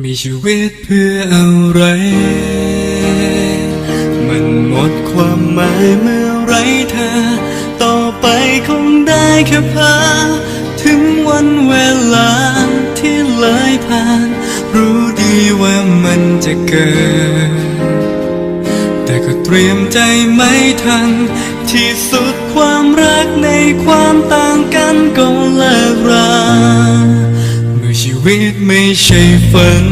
มีชีวิตเพื่ออะไร มันหมดความหมายเมื่อไรเธอ ต่อไปคงได้แค่พา ถึงวันเวลาที่เลยผ่าน รู้ดีว่ามันจะเกิด แต่ก็เตรียมใจไม่ทัน ที่สุดความรักในความต่างกันก็เลิกรา ชีวิตไม่ใช่ฝัน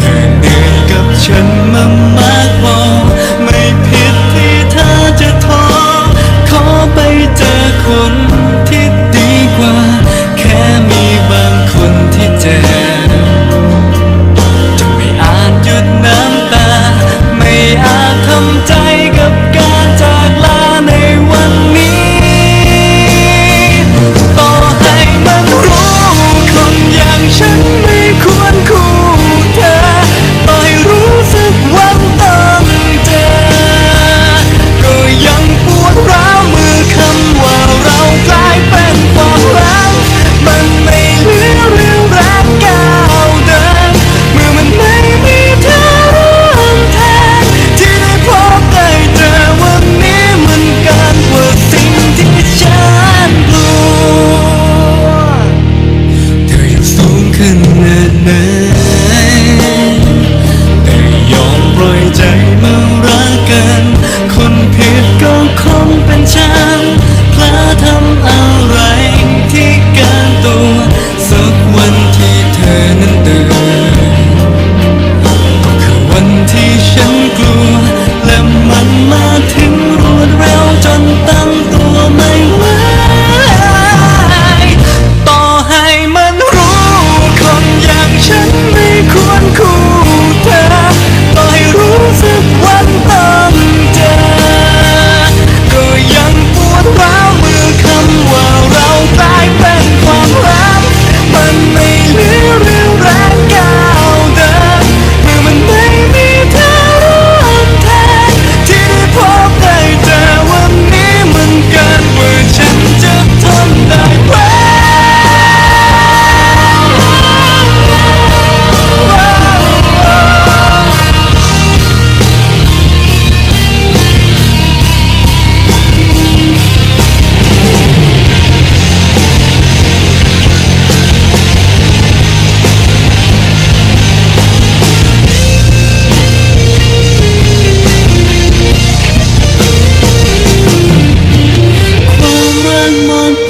เธอเหนื่อยกับฉันมามากพอ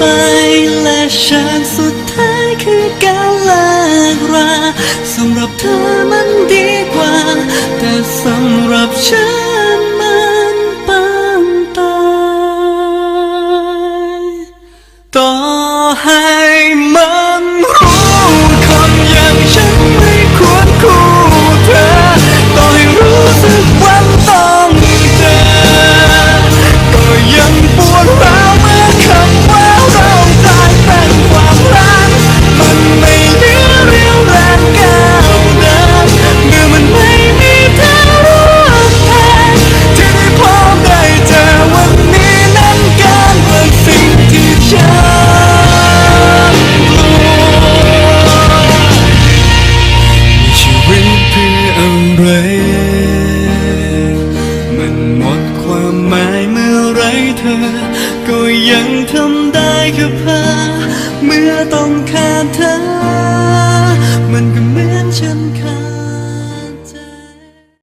ไปและฉากสุดท้ายคือการลากราสำหรับเธอมันดีกว่า แต่สำหรับฉัน เธอ ก็ยังทำได้แค่พาเมื่อต้องขาดเธอ มันก็เหมือนฉันขา